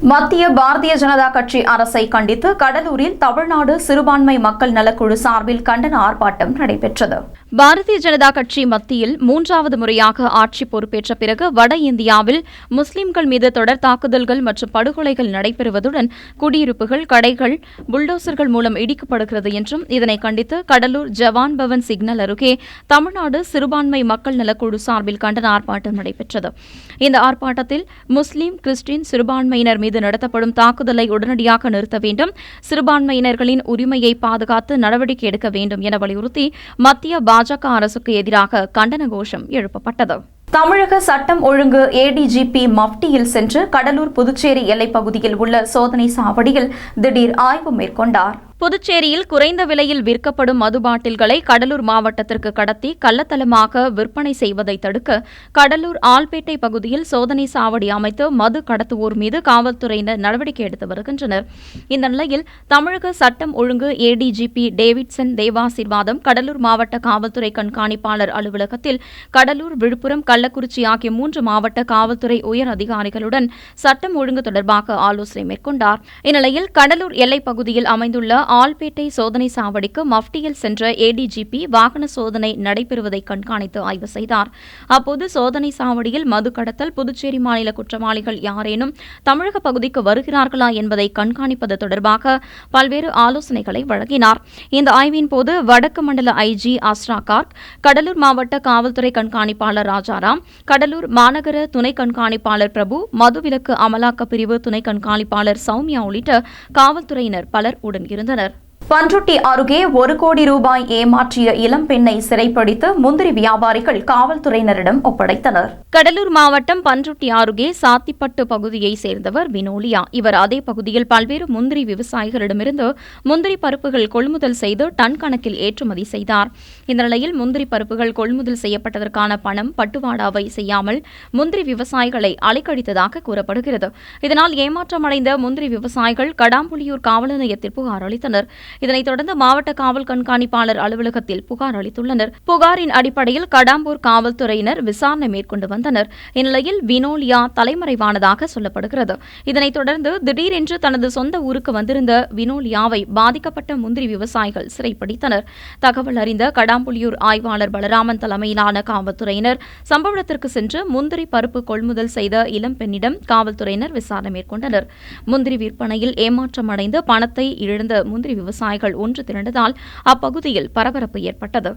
மத்திய பாரதிய ஜனதா கட்சி அரசை கண்டித்து கடலூரில் தமிழ்நாடு சிறுபான்மை மக்கள் நலக்குழு சார்பில் கண்டன ஆர்ப்பாட்டம் நடைபெற்றது. பாரதிய ஜனதா கட்சி மத்தியில் மூன்றாவது முறையாக ஆட்சி பொறுப்பேற்ற பிறகு வட இந்தியாவில் முஸ்லிம்கள் மீது தொடர் தாக்குதல்கள் மற்றும் படுகொலைகள் நடைபெறுவதுடன் குடியிருப்புகள் கடைகள் புல்டோசர்கள் மூலம் இடிக்கப்படுகிறது என்றும் இதனை கண்டித்து கடலூர் ஜவான் பவன் சிக்னல் அருகே தமிழ்நாடு சிறுபான்மை மக்கள் நலக்குழு சார்பில் கண்டன ஆர்ப்பாட்டம் நடைபெற்றது. இந்த ஆர்ப்பாட்டத்தில் முஸ்லிம் கிறிஸ்டின் சிறுபான்மையினர் மீது நடத்தப்படும் தாக்குதலை உடனடியாக நிறுத்த வேண்டும். சிறுபான்மையினர்களின் உரிமையை பாதுகாத்து நடவடிக்கை எடுக்க வேண்டும் என வலியுறுத்தி மத்திய பாஜக அரசுக்கு எதிராக கண்டன கோஷம் எழுப்பப்பட்டது. தமிழக சட்டம் ஒழுங்கு ஏடிஜிபி மப்டியில் சென்று கடலூர் புதுச்சேரி எல்லைப்பகுதியில் உள்ள சோதனை சாவடியில் திடீர் ஆய்வு மேற்கொண்டார். புதுச்சேரியில் குறைந்த விலையில் விற்கப்படும் மது பாட்டில்களை கடலூர் மாவட்டத்திற்கு கடத்தி கள்ளத்தலமாக விற்பனை செய்வதை தடுக்க கடலூர் ஆல்பேட்டை பகுதியில் சோதனை சாவடி அமைத்து மது கடத்துவோர் மீது காவல்துறையினர் நடவடிக்கை எடுத்து வருகின்றனர். இந்த நிலையில் தமிழக சட்டம் ஒழுங்கு ஏடிஜிபி டேவிட்சன் தேவாசீர்வாதம் கடலூர் மாவட்ட காவல்துறை கண்காணிப்பாளர் அலுவலகத்தில் கடலூர் விழுப்புரம் கள்ளக்குறிச்சி ஆகிய மூன்று மாவட்ட காவல்துறை உயர் அதிகாரிகளுடன் சட்டம் ஒழுங்கு தொடர்பாக ஆலோசனை மேற்கொண்டார். இந்நிலையில் கடலூர் எல்லைப் பகுதியில் அமைந்துள்ள ஆல்பேட்டை சோதனை சாவடிக்கு மஃப்டியில் சென்ற ஏடிஜிபி வாகன சோதனை நடைபெறுவதை கண்காணித்து ஆய்வு செய்தார். அப்போது சோதனை சாவடியில் மது கடத்தல் புதுச்சேரி மாநில குற்றவாளிகள் யாரேனும் தமிழக பகுதிக்கு வருகிறார்களா என்பதை கண்காணிப்பது தொடர்பாக பல்வேறு ஆலோசனைகளை வழங்கினார். இந்த ஆய்வின் போது வடக்கு மண்டல ஐஜி அஸ்ரா கார்க் கடலூர் மாவட்ட காவல்துறை கண்காணிப்பாளர் ராஜாராம் கடலூர் மாநகர துணை கண்காணிப்பாளர் பிரபு மதுவிலக்கு அமலாக்க பிரிவு துணை கண்காணிப்பாளர் சௌமியா உள்ளிட்ட காவல்துறையினர் பலர் உடன் இருந்தனர். kadar. பன்ருட்டி அருகே ஒரு கோடி ரூபாய் ஏமாற்றிய இளம் பெண்ணை சிறைப்பிடித்து முந்திரி வியாபாரிகள் காவல்துறையினரிடம் ஒப்படைத்தனர். கடலூர் மாவட்டம் பன்ருட்டி அருகே சாத்திப்பட்டு பகுதியை சேர்ந்தவர் வினோலியா. இவர் அதே பகுதியில் பல்வேறு முந்திரி விவசாயிகளிடமிருந்து முந்திரி பருப்புகள் கொள்முதல் செய்து டன் கணக்கில் ஏற்றுமதி செய்தார். இந்த நிலையில் முந்திரி பருப்புகள் கொள்முதல் செய்யப்பட்டதற்கான பணம் பட்டுவாடாவை செய்யாமல் முந்திரி விவசாயிகளை அலைக்கழித்ததாக கூறப்படுகிறது. இதனால் ஏமாற்றமடைந்த முந்திரி விவசாயிகள் கடாம்புலியூர் காவல் நிலையத்தில் புகார் அளித்தனர். இதனைத் தொடர்ந்து மாவட்ட காவல் கண்காணிப்பாளர் அலுவலகத்தில் புகார் அளித்துள்ளனர். புகாரின் அடிப்படையில் கடாம்பூர் காவல்துறையினர் விசாரணை மேற்கொண்டு வந்தனர். இந்நிலையில் வினோலியா தலைமறைவானதாக சொல்லப்படுகிறது. இதனைத் தொடர்ந்து திடீரென்று தனது சொந்த ஊருக்கு வந்திருந்த வினோலியாவை பாதிக்கப்பட்ட முந்திரி விவசாயிகள் சிறைப்பிடித்தனர். தகவல் அறிந்த கடாம்புலியூர் ஆய்வாளர் பலராமன் தலைமையிலான காவல்துறையினர் சம்பவத்திற்கு சென்று முந்திரி பருப்பு கொள்முதல் செய்த இளம் பெண்ணிடம் காவல்துறையினர் விசாரணை மேற்கொண்டனர். முந்திரி விற்பனையில் ஏமாற்றமடைந்து பணத்தை இழந்த முந்திரி விவசாயிகள் ஒன்று திரண்டதால் அப்பகுதியில் பரபரப்பு ஏற்பட்டது.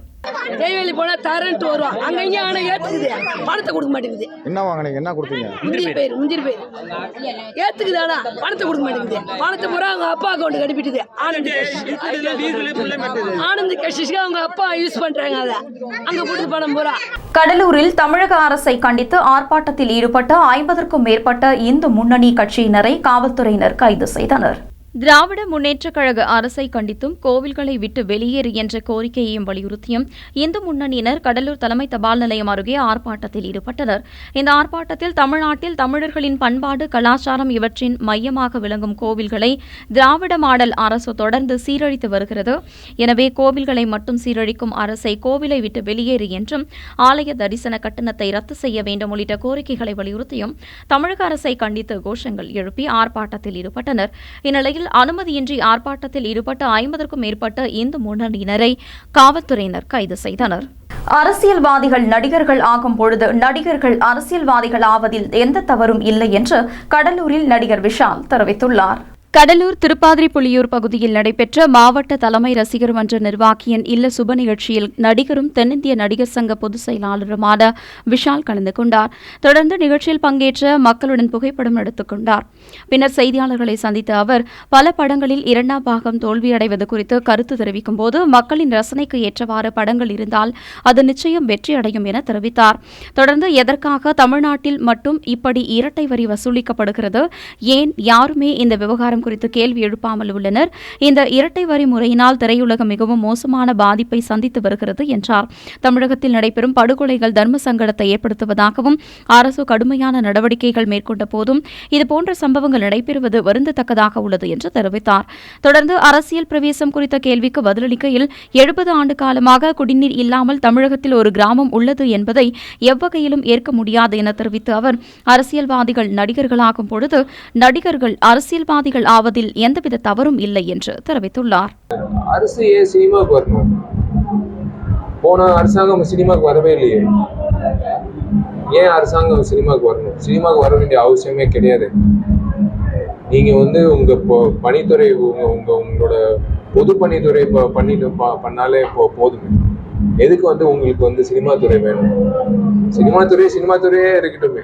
நெய்வேலி போனா தரன்ட்டு வருவான் அங்க இங்க ஆனா ஏத்துக்குது. பணத்தை கொடுக்க மாட்டேங்குது. என்ன வாங்கினீங்க? என்ன கொடுத்தீங்க? முந்திரி பயிர் முந்திரி பயிர் ஏத்துக்குது ஆனா பணத்தை கொடுக்க மாட்டேங்குது. பணத்தை பூரா அவங்க அப்பா அக்கௌண்ட் கடிப்பிட்டுது ஆனந்த் ஆனந்த் கேஷிஸ்க்கு அவங்க அப்பா யூஸ் பண்றாங்க அதை. அங்க கொடுத்து பணம் பூரா. கடலூரில் தமிழக அரசை கண்டித்து ஆர்ப்பாட்டத்தில் ஈடுபட்ட ஐம்பதற்கும் மேற்பட்ட இந்து முன்னணி கட்சியினரை காவல்துறையினர் கைது செய்தனர். திராவிட முன்னேற்றக் கழக அரசை கண்டித்தும் கோவில்களை விட்டு வெளியேறு என்ற கோரிக்கையையும் வலியுறுத்தியும் இந்து முன்னணியினர் கடலூர் தலைமை தபால் நிலையம் அருகே ஆர்ப்பாட்டத்தில் ஈடுபட்டனர். இந்த ஆர்ப்பாட்டத்தில் தமிழ்நாட்டில் தமிழர்களின் பண்பாடு கலாச்சாரம் இவற்றின் மையமாக விளங்கும் கோவில்களை திராவிட மாடல் அரசு தொடர்ந்து சீரழித்து வருகிறது. எனவே கோவில்களை மட்டும் சீரழிக்கும் அரசை கோவிலை விட்டு வெளியேறு என்றும் ஆலய தரிசன கட்டணத்தை ரத்து செய்ய வேண்டும் உள்ளிட்ட கோரிக்கைகளை வலியுறுத்தியும் தமிழக அரசை கண்டித்து கோஷங்கள் எழுப்பி ஆர்ப்பாட்டத்தில் ஈடுபட்டனர். இந்நிலையில் அனுமதியின்றி ஆர்ப்பாட்டத்தில் ஈடுபட்ட ஐம்பதற்கும் மேற்பட்ட இந்து முன்னணியினரை காவல்துறையினர் கைது செய்தனர். அரசியல்வாதிகள் நடிகர்கள் ஆகும் பொழுது நடிகர்கள் அரசியல்வாதிகள் ஆவதில் எந்த தவறும் இல்லை என்று கடலூரில் நடிகர் விஷால் தெரிவித்துள்ளார். கடலூர் திருப்பாதிரி புலியூர் பகுதியில் நடைபெற்ற மாவட்ட தலைமை ரசிகர் மன்ற நிர்வாகியின் இல்ல சுப நிகழ்ச்சியில் நடிகரும் தென்னிந்திய நடிகர் சங்க பொதுச் செயலாளருமான விஷால் கலந்து கொண்டார். தொடர்ந்து நிகழ்ச்சியில் பங்கேற்ற மக்களுடன் புகைப்படம் எடுத்துக் கொண்டார். பின்னர் செய்தியாளர்களை சந்தித்த அவர் பல படங்களில் இரண்டாம் பாகம் தோல்வியடைவது குறித்து கருத்து தெரிவிக்கும் போது மக்களின் ரசனைக்கு ஏற்றவாறு படங்கள் இருந்தால் அது நிச்சயம் வெற்றியடையும் என தெரிவித்தார். தொடர்ந்து எதற்காக தமிழ்நாட்டில் மட்டும் இப்படி இரட்டை வரி வசூலிக்கப்படுகிறது? ஏன் யாருமே இந்த விவகாரம் விகிதம் குறித்து கேள்வி எழுப்பாமல் உள்ளனர். இந்த இரட்டை வரி முறையினால் திரையுலகம் மிகவும் மோசமான பாதிப்பை சந்தித்து வருகிறது என்றார். தமிழகத்தில் நடைபெறும் படுகொலைகள் தர்ம சங்கடத்தை ஏற்படுத்துவதாகவும் அரசு கடுமையான நடவடிக்கைகள் மேற்கொண்ட போதும் இதுபோன்ற சம்பவங்கள் நடைபெறுவது வருந்தத்தக்கதாக உள்ளது என்று தெரிவித்தார். தொடர்ந்து அரசியல் பிரவேசம் குறித்த கேள்விக்கு பதிலளிக்கையில் எழுபது ஆண்டு காலமாக குடிநீர் இல்லாமல் தமிழகத்தில் ஒரு கிராமம் உள்ளது என்பதை எவ்வகையிலும் ஏற்க முடியாது என தெரிவித்த அவர் அரசியல்வாதிகள் நடிகர்களாகும் பொழுது நடிகர்கள் அரசியல்வாதிகள் ஆவதில் எந்தவித தவறும் இல்லை என்று தெரிவித்துள்ளார். அரசு ஏன் சினிமாவுக்கு வரணும்? போன அரசாங்கம் சினிமாவுக்கு வரவே இல்லையே. ஏன் அரசாங்கம் சினிமாவுக்கு வரணும்? சினிமாவுக்கு வர வேண்டிய அவசியமே கிடையாது. நீங்க வந்து உங்க பணித்துறை உங்க உங்க உங்களோட பொது பணித்துறை இப்போ பண்ணிட்டு பண்ணாலே போ போதுமே எதுக்கு வந்து உங்களுக்கு வந்து சினிமா துறை வேணும்? சினிமா துறை சினிமா துறையே இருக்கட்டுமே.